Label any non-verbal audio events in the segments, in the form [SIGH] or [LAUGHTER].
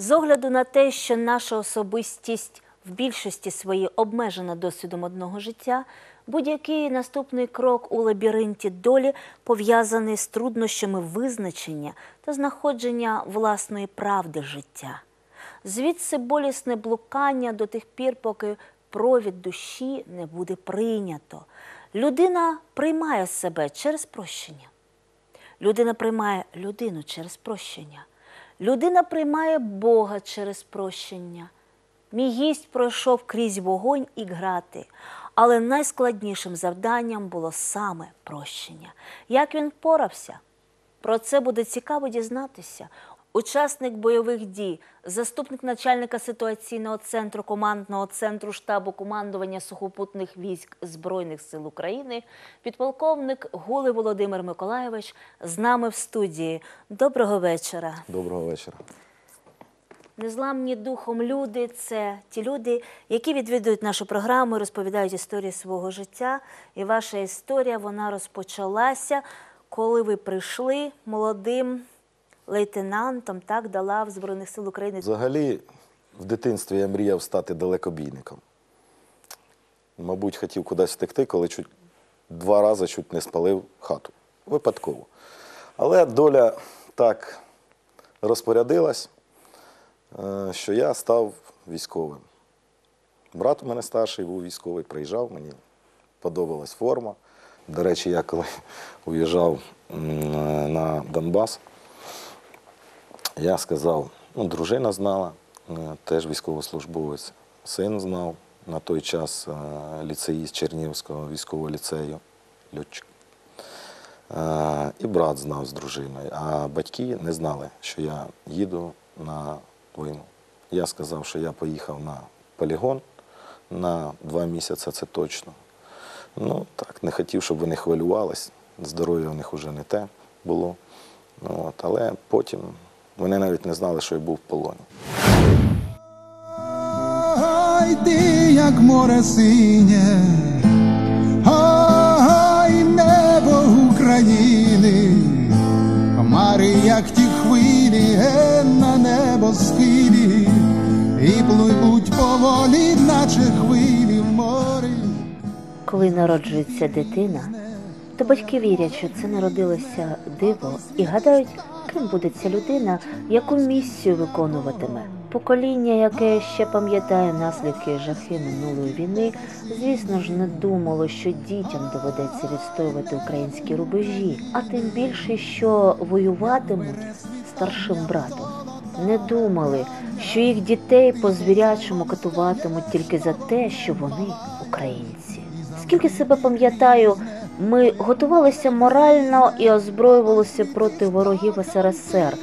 З огляду на те, що наша особистість в більшості своїй обмежена досвідом одного життя, будь-який наступний крок у лабіринті долі пов'язаний з труднощами визначення та знаходження власної правди життя. Звідси болісне блукання до тих пір, поки провід душі не буде прийнято. Людина приймає себе через прощення. Людина приймає людину через прощення. Людина приймає Бога через прощення. Мій гість пройшов крізь вогонь і грати, але найскладнішим завданням було саме прощення. Як він впорався? Про це буде цікаво дізнатися. Учасник бойових дій, заступник начальника ситуаційного центру командного центру штабу командування сухопутних військ Збройних сил України, підполковник Гули Володимир Миколаєвич з нами в студії. Доброго вечора. Доброго вечора. Незламні духом люди це ті люди, які відвідують нашу програму, розповідають історії свого життя. І ваша історія вона розпочалася, коли ви прийшли молодим лейтенантом, так, до лав Збройних сил України. Взагалі, в дитинстві я мріяв стати далекобійником. Мабуть, хотів кудись втекти, коли чуть два рази чуть не спалив хату. Випадково. Але доля так розпорядилась, е, що я став військовим. Брат у мене старший був військовий, приїжджав, мені подобалась форма. До речі, я коли [LAUGHS] уїжджав на Донбас, я сказав, ну, дружина знала, е, теж військовослужбовець, син знав на той час е, ліцеїст Чернігівського військового ліцею, льотчик. Е, І брат знав з дружиною, а батьки не знали, що я їду на війну. Я сказав, що я поїхав на полігон на два місяці, це точно. Ну, так, не хотів, щоб вони хвилювались. Здоров'я в них вже не те було. Ну, от, але потім вони навіть не знали, що я був в полоні. Ой, ти, як море синє, ой, небо України, хмари, як ті хвилі, на небо схилі, і пливуть поволі, наче хвилі в морі. Коли народжується дитина, то батьки вірять, що це народилося диво, і гадають, ким буде ця людина, яку місію виконуватиме. Покоління, яке ще пам'ятає наслідки жахи минулої війни, звісно ж, не думало, що дітям доведеться відстоювати українські рубежі, а тим більше, що воюватимуть старшим братом. Не думали, що їх дітей по звірячому катуватимуть тільки за те, що вони українці. Скільки себе пам'ятаю, ми готувалися морально і озброювалися проти ворогів СРСР,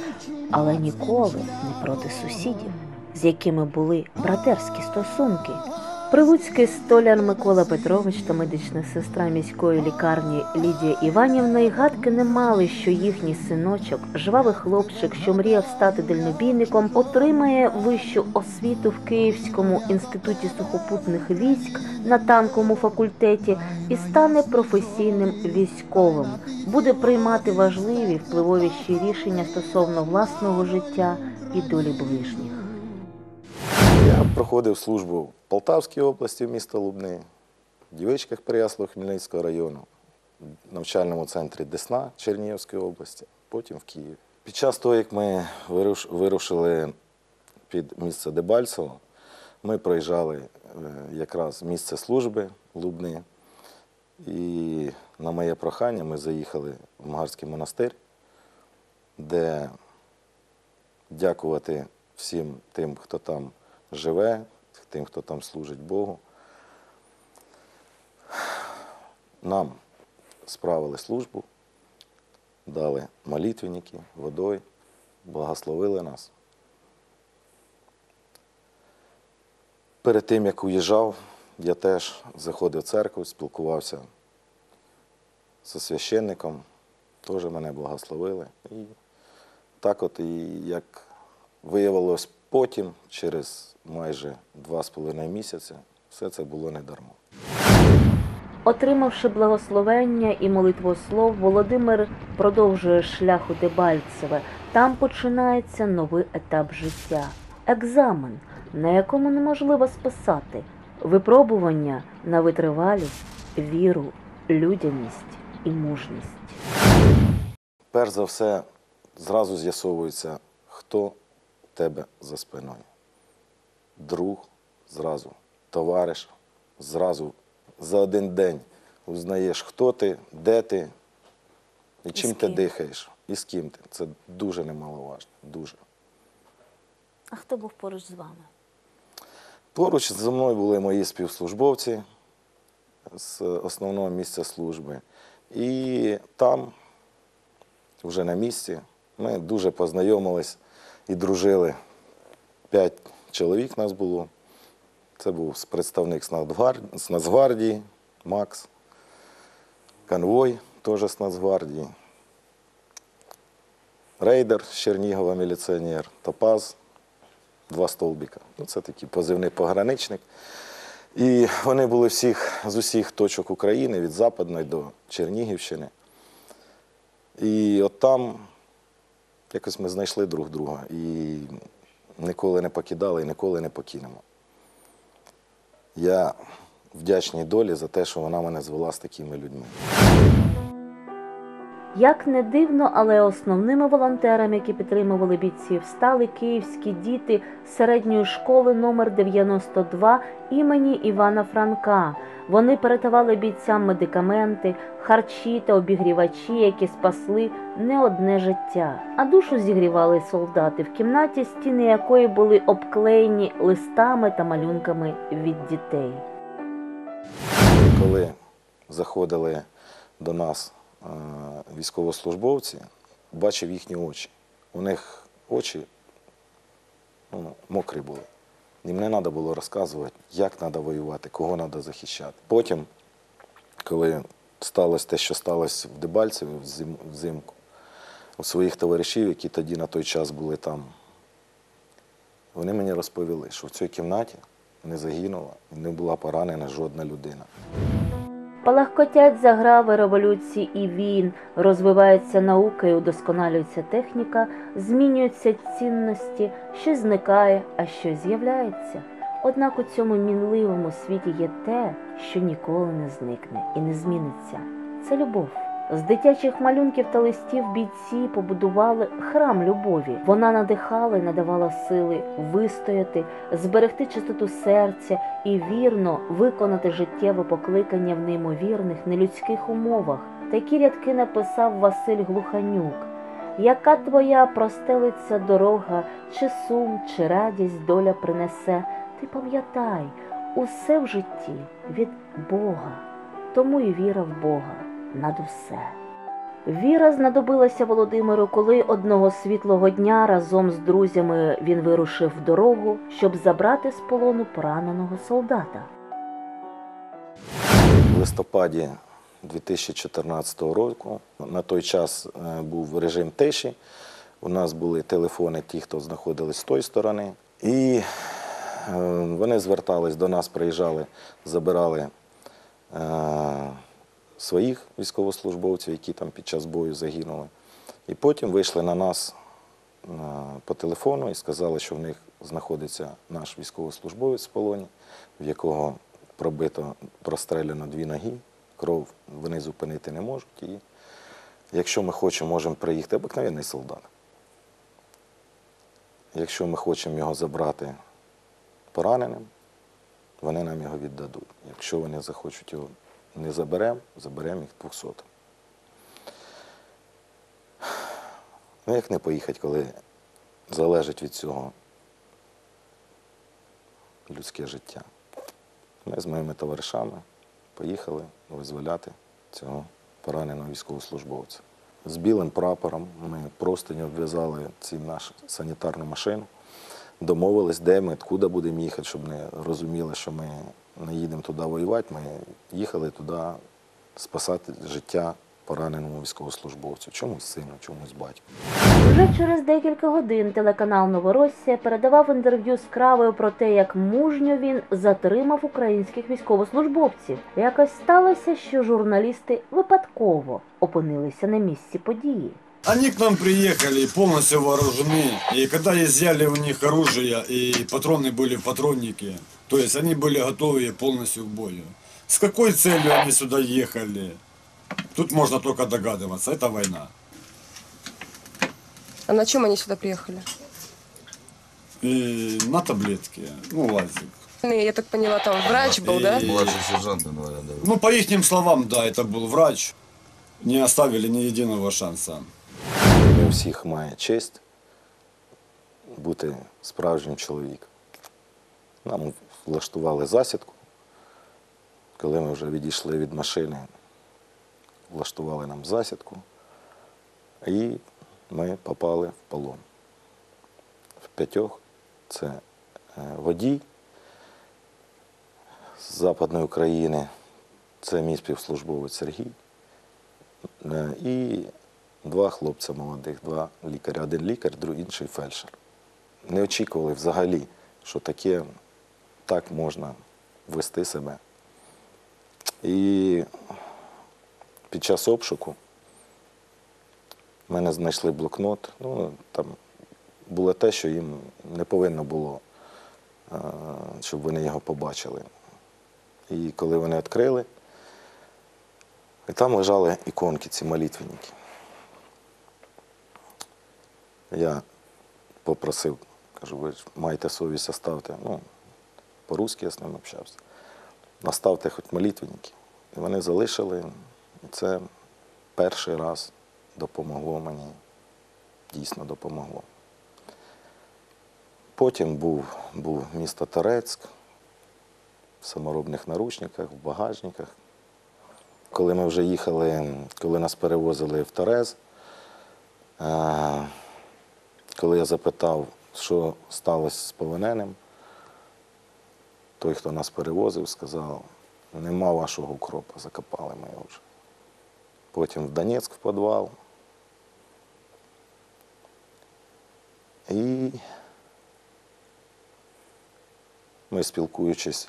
але ніколи не проти сусідів, з якими були братерські стосунки. Прилуцький столяр Микола Петрович та медична сестра міської лікарні Лідія Іванівна і гадки не мали, що їхній синочок, жвавий хлопчик, що мріяв стати дальнобійником, отримає вищу освіту в Київському інституті сухопутних військ на танковому факультеті і стане професійним військовим, буде приймати важливі впливовіші рішення стосовно власного життя і долі ближніх. Я проходив службу в Полтавській області, місто Лубни, в Дівичках Переяслав Хмельницького району, в навчальному центрі Десна Чернігівської області, потім в Києві. Під час того, як ми вирушили під місце Дебальцево, ми проїжджали е, якраз місце служби Лубни. І на моє прохання ми заїхали в Магарський монастир, де дякувати всім тим, хто там живе, тим, хто там служить Богу. Нам справили службу, дали молитвенники, водою, благословили нас. Перед тим, як уїжджав, я теж заходив в церкву, спілкувався зі священником, теж мене благословили. І так от, і як виявилось потім, через майже два з половиною місяці, все це було не дармо. Отримавши благословення і молитвослов, Володимир продовжує шлях у Дебальцеве. Там починається новий етап життя. екзамен, на якому неможливо списати, випробування на витривалість, віру, людяність і мужність. Перш за все, зразу з'ясовується, хто тебе за спиною. Друг зразу, товариш зразу за один день узнаєш, хто ти, де ти і чим ти дихаєш, і з ким ти. Це дуже немаловажно. Дуже. А хто був поруч з вами? Поруч зі мною були мої співслужбовці з основного місця служби. І там, вже на місці, ми дуже познайомились і дружили. П'ять чоловік нас було. Це був представник з Нацгвардії, Макс, конвой теж з Нацгвардії, рейдер з Чернігова, міліціонер, Топаз, два столбіка. Ну, це такий позивний пограничник. І вони були всіх, з усіх точок України, від Западної до Чернігівщини. І от там якось ми знайшли друг друга і ніколи не покидали і ніколи не покинемо. Я вдячний долі за те, що вона мене звела з такими людьми. Як не дивно, але основними волонтерами, які підтримували бійців, стали київські діти середньої школи номер 92 імені Івана Франка. Вони передавали бійцям медикаменти, харчі та обігрівачі, які спасли не одне життя. А душу зігрівали солдати в кімнаті, стіни якої були обклеєні листами та малюнками від дітей. Коли заходили до нас військовослужбовці, бачив їхні очі. У них очі ну, мокрі були. Їм не треба було розказувати, як треба воювати, кого треба захищати. Потім, коли сталося те, що сталося в Дебальцеві взимку, у своїх товаришів, які тоді на той час були там, вони мені розповіли, що в цій кімнаті не загинула і не була поранена жодна людина. Палахкотять заграви революції і війн, розвивається наука і удосконалюється техніка, змінюються цінності, щось зникає, а щось з'являється. Однак у цьому мінливому світі є те, що ніколи не зникне і не зміниться. Це любов. З дитячих малюнків та листів бійці побудували храм любові. Вона надихала і надавала сили вистояти, зберегти чистоту серця і вірно виконати життєве покликання в неймовірних нелюдських умовах. Такі рядки написав Василь Глуханюк. Яка твоя простелиться дорога, чи сум, чи радість доля принесе, ти пам'ятай, усе в житті від Бога, тому і віра в Бога над усе. Віра знадобилася Володимиру, коли одного світлого дня разом з друзями він вирушив в дорогу, щоб забрати з полону пораненого солдата. В листопаді 2014 року на той час е, був режим тиші. У нас були телефони, ті, хто знаходились з тої сторони. І е, вони звертались до нас, приїжджали, забирали е, своїх військовослужбовців, які там під час бою загинули. І потім вийшли на нас по телефону і сказали, що в них знаходиться наш військовослужбовець в полоні, в якого пробито, прострелено дві ноги, кров вони зупинити не можуть. І якщо ми хочемо, можемо приїхати обикновенний солдат. Якщо ми хочемо його забрати пораненим, вони нам його віддадуть. Якщо вони захочуть його не заберемо, заберемо їх 200. Ну, як не поїхати, коли залежить від цього людське життя. Ми з моїми товаришами поїхали визволяти цього пораненого військовослужбовця. З білим прапором ми просто не обв'язали цим нашу санітарну машину, домовились, де ми, куди будемо їхати, щоб не розуміли, що ми не їдемо туди воювати. Ми їхали туди спасати життя пораненому військовослужбовцю. Чомусь сину, чомусь батьку. Уже через декілька годин телеканал Новоросія передавав інтерв'ю з кравою про те, як мужньо він затримав українських військовослужбовців. Якось сталося, що журналісти випадково опинилися на місці події. Они к нам приехали полностью вооружены, и когда изъяли у них оружие и патроны были в патроннике, то есть они были готовы полностью к бою. С какой целью они сюда ехали? Тут можно только догадываться, это война. А на чем они сюда приехали? И на таблетке, ну лазик. Я так поняла, там врач был, да? Младший сержант, наверное, да. Ну, по их словам, да, это был врач. Не оставили ни единого шанса. Не у всіх має честь бути справжнім чоловіком. Нам влаштували засідку. Коли ми вже відійшли від машини, влаштували нам засідку, і ми попали в полон. В п'ятьох це е, водій з Западної України, це мій співслужбовець Сергій. Е, І два хлопця молодих, два лікаря. Один лікар, інший фельдшер. Не очікували взагалі, що таке так можна вести себе. І під час обшуку мене знайшли блокнот. Ну, там було те, що їм не повинно було, е, щоб вони його побачили. І коли вони відкрили, і там лежали іконки, ці молитвенники. Я попросив, кажу, ви маєте совість оставте. Ну, по-русски я з ним общався. Наставте хоч молитвенники. І вони залишили. І це перший раз допомогло мені. Дійсно допомогло. Потім був, був місто Торецьк в саморобних наручниках, в багажниках. Коли ми вже їхали, коли нас перевозили в Торез, е, коли я запитав, що сталося з полоненим, той, хто нас перевозив, сказав, нема вашого укропа, закопали ми його вже. Потім в Донецьк в підвал. І ми, спілкуючись,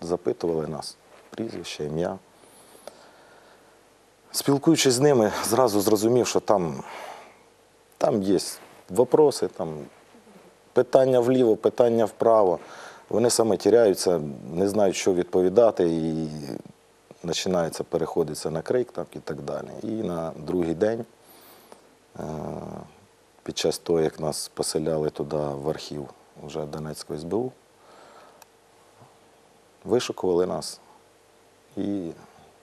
запитували нас прізвище, ім'я. Спілкуючись з ними, зразу зрозумів, що там, там є вопроси, там питання вліво, питання вправо. Вони саме тіряються, не знають, що відповідати, і починається переходиться на крик там, і так далі. І на другий день, е, під час того, як нас поселяли туди в архів вже Донецької СБУ, вишукували нас і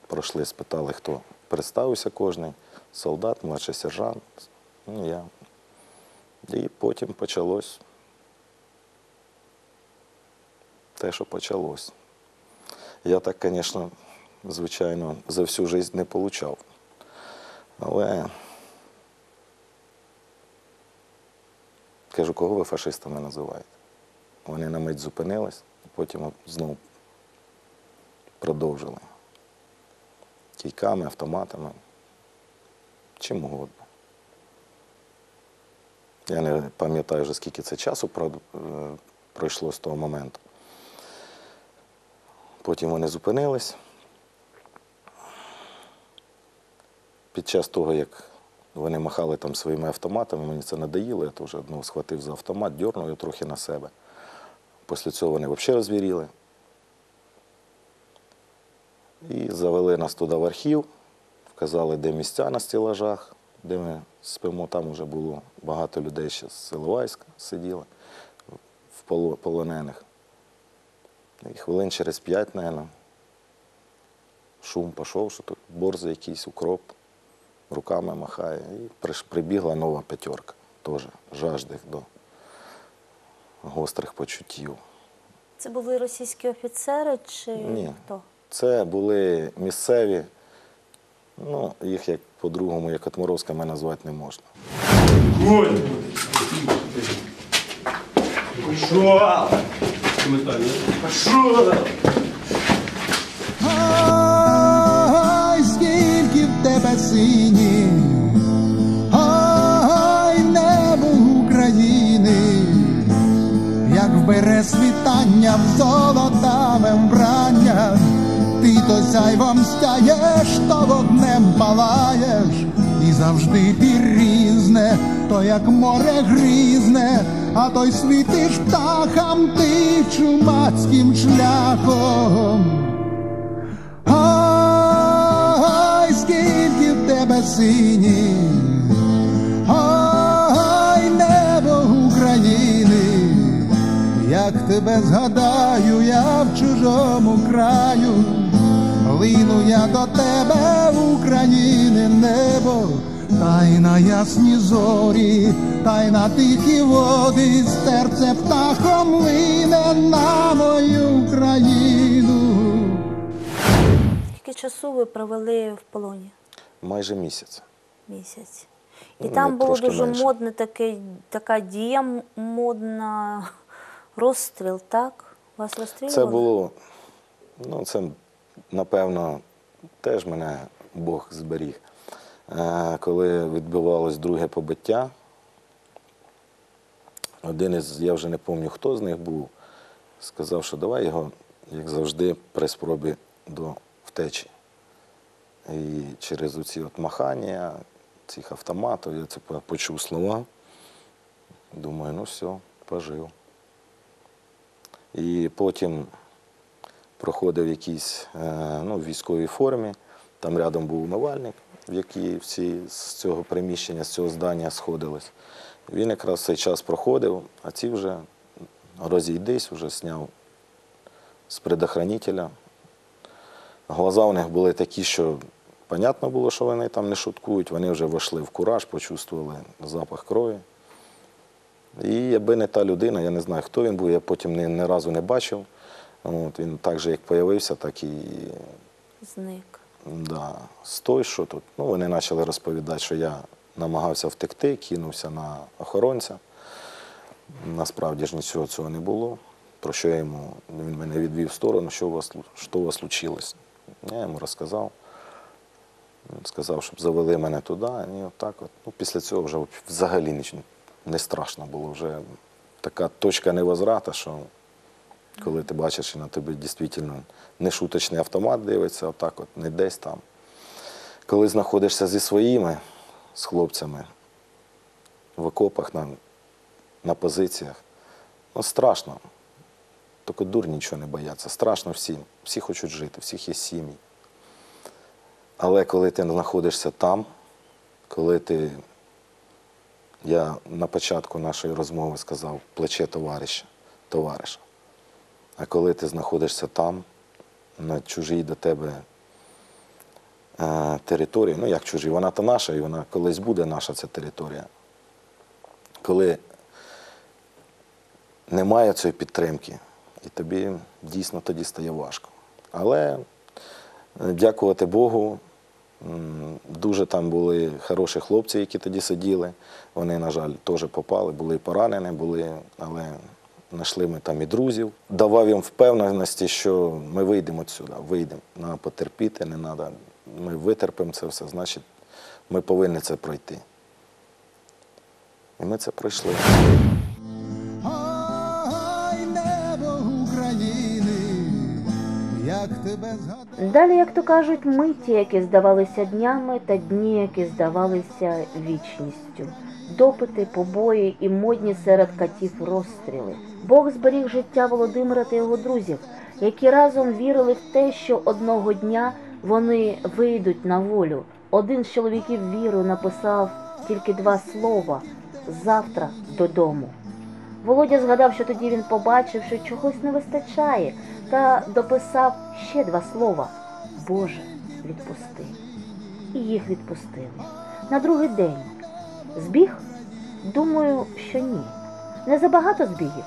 пройшли, спитали, хто представився кожний, солдат, младший сержант, ну, я. І потім почалось те, що почалось. Я так, звісно, звичайно, за всю життя не получав. Але кажу, кого ви фашистами називаєте? Вони на мить зупинились, потім знову продовжили. Кійками, автоматами, чим угодно. Я не пам'ятаю вже, скільки це часу е, пройшло з того моменту. Потім вони зупинились. Під час того, як вони махали там своїми автоматами, мені це надоїло, я теж одного схватив за автомат, дьорнув його трохи на себе. Після цього вони взагалі розвіріли. І завели нас туди в архів, вказали, де місця на стелажах, де ми спимо. Там вже було багато людей ще з Іловайська сиділи в полонених. І хвилин через п'ять, мабуть, шум пішов, що тут борзий якийсь укроп, руками махає. І прибігла нова п'ятерка, теж жаждих до гострих почуттів. Це були російські офіцери чи Ні. хто? Це були місцеві, ну, їх як по-другому, як Отморовськими назвати не можна. Ой, скільки в тебе сині, ой, небо України, як вбере світання в золотаве вбрання, ти то сяйвом стаєш, то вогнем палаєш, і завжди пірізне, то як море грізне, а той світиш птахам ти чумацьким шляхом. Ой, скільки в тебе сині, ой, небо України, як тебе згадаю, я в чужому краю, лину я до тебе, України, небо, та й на ясні зорі, та й на тихі води, серце птахом лине на мою країну. Скільки часу ви провели в полоні? Майже місяць. Місяць. І Ну, там було дуже менше. модне таке, така дія модна, розстріл, так? Вас розстрілювали? Це було, ну це напевно теж мене Бог зберіг. Е, Коли відбувалось друге побиття, один із, я вже не пам'ятаю, хто з них був, сказав, що давай його, як завжди, при спробі до втечі. І через оці от махання цих автоматів я це почув слова. Думаю, ну все, пожив. І потім проходив якийсь е, ну, в військовій формі. Там рядом був умивальник, в який всі з цього приміщення, з цього здання сходились. Він якраз цей час проходив, а ці вже розійдись, вже зняв з предохранителя. Глаза у них були такі, що понятно було, що вони там не шуткують. Вони вже вийшли в кураж, почувствували запах крові. І якби не та людина, я не знаю, хто він був, я потім ні, ні разу не бачив. От, він так же, як з'явився, так і Зник. Да, з той, що тут. Ну, вони почали розповідати, що я намагався втекти, кинувся на охоронця. Насправді ж нічого цього не було. Про що я йому, він мене відвів в сторону, що у вас, що у вас случилось. Я йому розказав. Він сказав, щоб завели мене туди. І отак от. Ну, після цього вже взагалі не страшно було. Вже така точка невозврата, що коли ти бачиш, і на тебе дійсно нешуточний автомат дивиться, отак от, не десь там. Коли знаходишся зі своїми, з хлопцями в окопах на, на позиціях, ну страшно. Тільки дур нічого не бояться. Страшно всім. Всі хочуть жити, всіх є сім'ї. Але коли ти знаходишся там, коли ти, я на початку нашої розмови сказав плече товариша, товариша. А коли ти знаходишся там, на чужій до тебе е, території, ну як чужій, вона то наша, і вона колись буде наша ця територія. Коли немає цієї підтримки, і тобі дійсно тоді стає важко. Але е, дякувати Богу, дуже там були хороші хлопці, які тоді сиділи. Вони, на жаль, теж попали, були поранені, були, але знайшли ми там і друзів. Давав їм впевненості, що ми вийдемо сюди, вийдемо. Нам потерпіти, не треба. Ми витерпимо це все, значить, ми повинні це пройти. І ми це пройшли. Далі, як то кажуть, миті, які здавалися днями, та дні, які здавалися вічністю. Допити, побої і модні серед катів розстріли. Бог зберіг життя Володимира та його друзів, які разом вірили в те, що одного дня вони вийдуть на волю. Один з чоловіків віру написав тільки два слова завтра додому. Володя згадав, що тоді він побачив, що чогось не вистачає, та дописав ще два слова Боже, відпусти. І їх відпустили. На другий день. Збіг? Думаю, що ні. Не забагато збігів.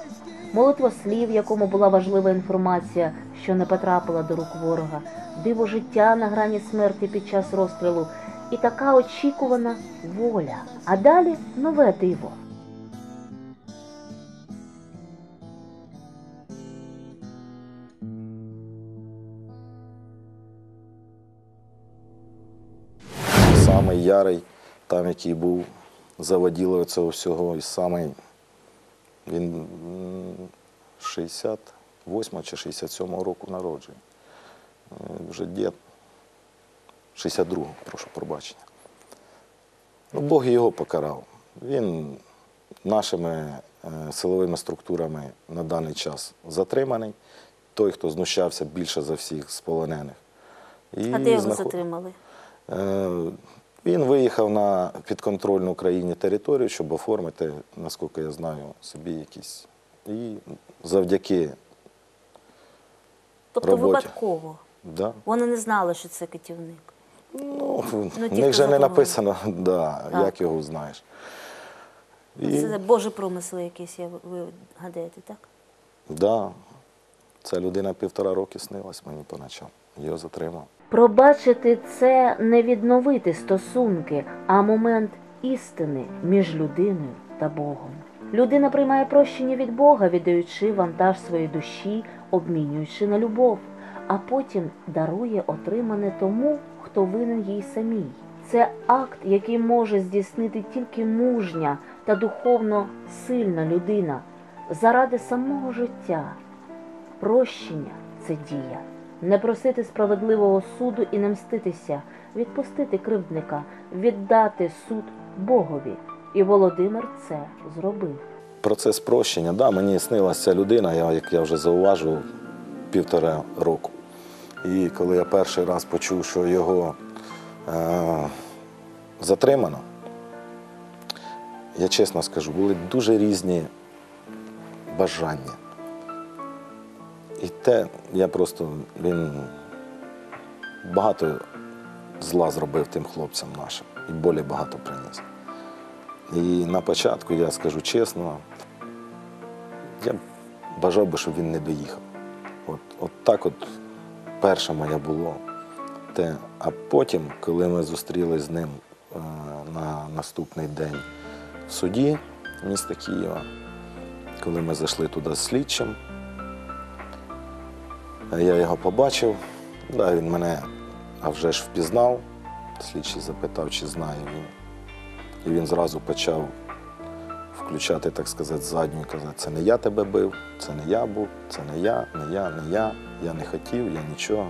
Молитва слів, якому була важлива інформація, що не потрапила до рук ворога, диво життя на грані смерті під час розстрілу і така очікувана воля. А далі нове диво. Самий ярий, там, який був заводілою цього всього, і самий він м, 68 чи 67 року народження. Е, Вже дід. 62-го, прошу пробачення. Ну, Бог його покарав. Він нашими е, силовими структурами на даний час затриманий. Той, хто знущався більше за всіх з полонених. І А де його знаход- затримали? Він виїхав на підконтрольну Україні територію, щоб оформити, наскільки я знаю, собі якісь. І завдяки, Тобто роботі. випадково. да, Вони не знали, що це катівник. ну, в ті, них хто же не написано, [LAUGHS] да, Так. як його знаєш. І, Це Божий промисел якийсь, ви гадаєте, так? да, ця людина півтора роки снилась мені по ночам. Його затримав. Пробачити це не відновити стосунки, а момент істини між людиною та Богом. Людина приймає прощення від Бога, віддаючи вантаж своєї душі, обмінюючи на любов, а потім дарує отримане тому, хто винен їй самій. Це акт, який може здійснити тільки мужня та духовно сильна людина заради самого життя. Прощення це дія. Не просити справедливого суду і не мститися, відпустити кривдника, віддати суд Богові. І Володимир це зробив. Процес прощення, да, мені снилася людина, я, як я вже зауважував, півтора року. І коли я перший раз почув, що його е, затримано, я чесно скажу, були дуже різні бажання. І те, я просто він багато зла зробив тим хлопцям нашим, і болі багато приніс. І на початку, я скажу чесно, я бажав би, щоб він не доїхав. От, от так от перше моє було. Те. А потім, коли ми зустрілися з ним е, на наступний день в суді міста Києва, коли ми зайшли туди з слідчим, я його побачив, да, він мене а вже ж впізнав. Слідчий запитав, чи знає він. І він зразу почав включати, так сказати, задню і казати, це не я тебе бив, це не я був, це не я, не я, не я, я не хотів, я нічого.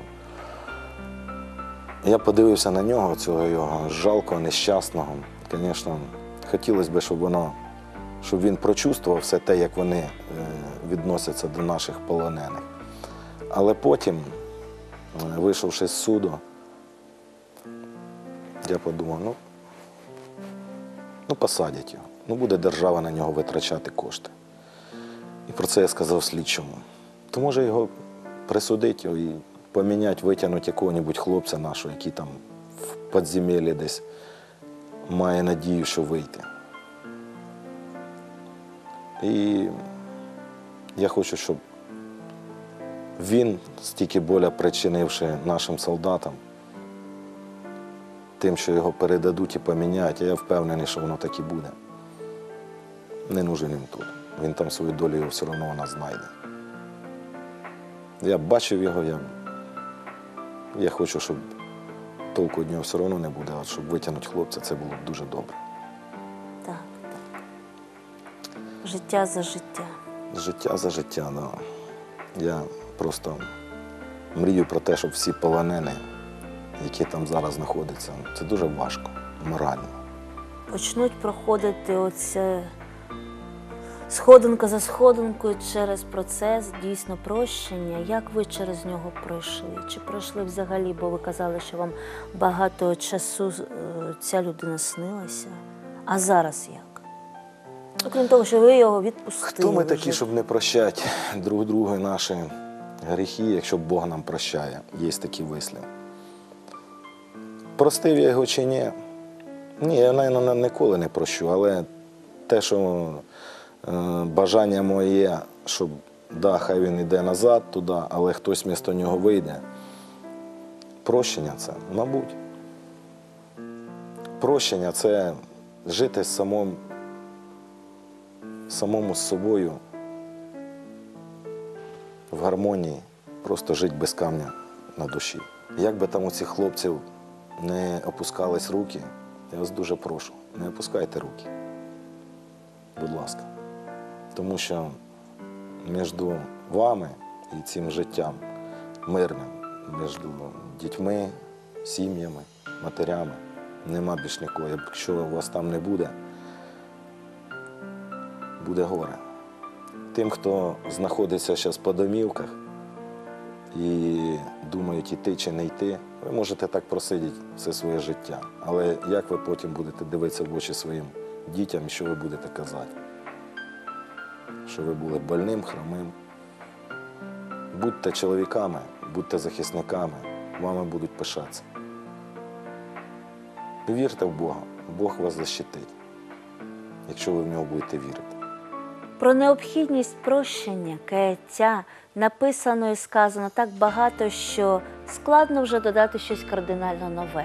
Я подивився на нього, цього його жалкого, нещасного. Звісно, хотілося б, щоб воно, щоб він прочувствував все те, як вони е, відносяться до наших полонених. Але потім, е, вийшовши з суду, я подумав, ну, ну посадять його. Ну, буде держава на нього витрачати кошти. І про це я сказав слідчому. То може його присудити і поміняти, витягнути якого-небудь хлопця нашого, який там в підземеллі десь має надію, що вийти. І я хочу, щоб він, стільки боля причинивши нашим солдатам, тим, що його передадуть і поміняють, а я впевнений, що воно так і буде. Не нужен він тут. Він там свою долю його все одно вона знайде. Я бачив його, я, я хочу, щоб толку від нього все одно не буде, а щоб витягнути хлопця, це було б дуже добре. Так, так. Життя за життя. Життя за життя, да. Я просто мрію про те, щоб всі полонені, які там зараз знаходяться, це дуже важко, морально. Почнуть проходити оце сходинка за сходинкою через процес дійсно прощення. Як ви через нього пройшли? Чи пройшли взагалі? Бо ви казали, що вам багато часу е, ця людина снилася. А зараз як? Окрім того, що ви його відпустили. Хто ми такі, вже. щоб не прощати друг другу наші гріхи, якщо Бог нам прощає? Є такий вислів. Простив я його чи ні? Ні, я, навіть, ніколи не прощу, але те, що е, бажання моє, щоб да, хай він йде назад туди, але хтось місто нього вийде. Прощення це, мабуть. Прощення це жити самому, самому з собою в гармонії, просто жити без камня на душі. Як би там у цих хлопців не опускались руки, я вас дуже прошу, не опускайте руки. Будь ласка. Тому що між вами і цим життям мирним, між дітьми, сім'ями, матерями Нема більш нікого. Якщо у вас там не буде, буде горе. Тим, хто знаходиться зараз по домівках і думають, іти чи не йти, ви можете так просидіти все своє життя. Але як ви потім будете дивитися в очі своїм дітям, і що ви будете казати? Що ви були больним, хромим. Будьте чоловіками, будьте захисниками, вами будуть пишатися. Вірте в Бога, Бог вас защитить, якщо ви в нього будете вірити. Про необхідність прощення, каяття написано і сказано так багато, що складно вже додати щось кардинально нове.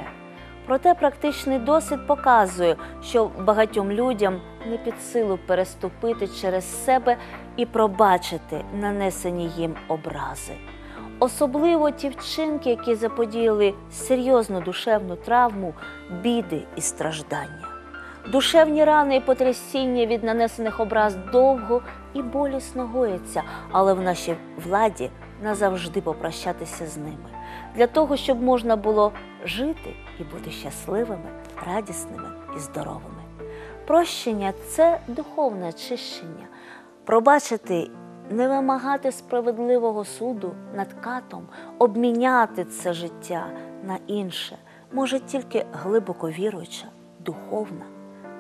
Проте практичний досвід показує, що багатьом людям не під силу переступити через себе і пробачити нанесені їм образи. Особливо ті вчинки, які заподіяли серйозну душевну травму, біди і страждання. Душевні рани і потрясіння від нанесених образ довго і болісно гояться, але в нашій владі назавжди попрощатися з ними, для того, щоб можна було жити і бути щасливими, радісними і здоровими. Прощення це духовне очищення. Пробачити, не вимагати справедливого суду над катом, обміняти це життя на інше може тільки глибоко віруюча, духовна,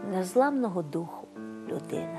незламного духу людина.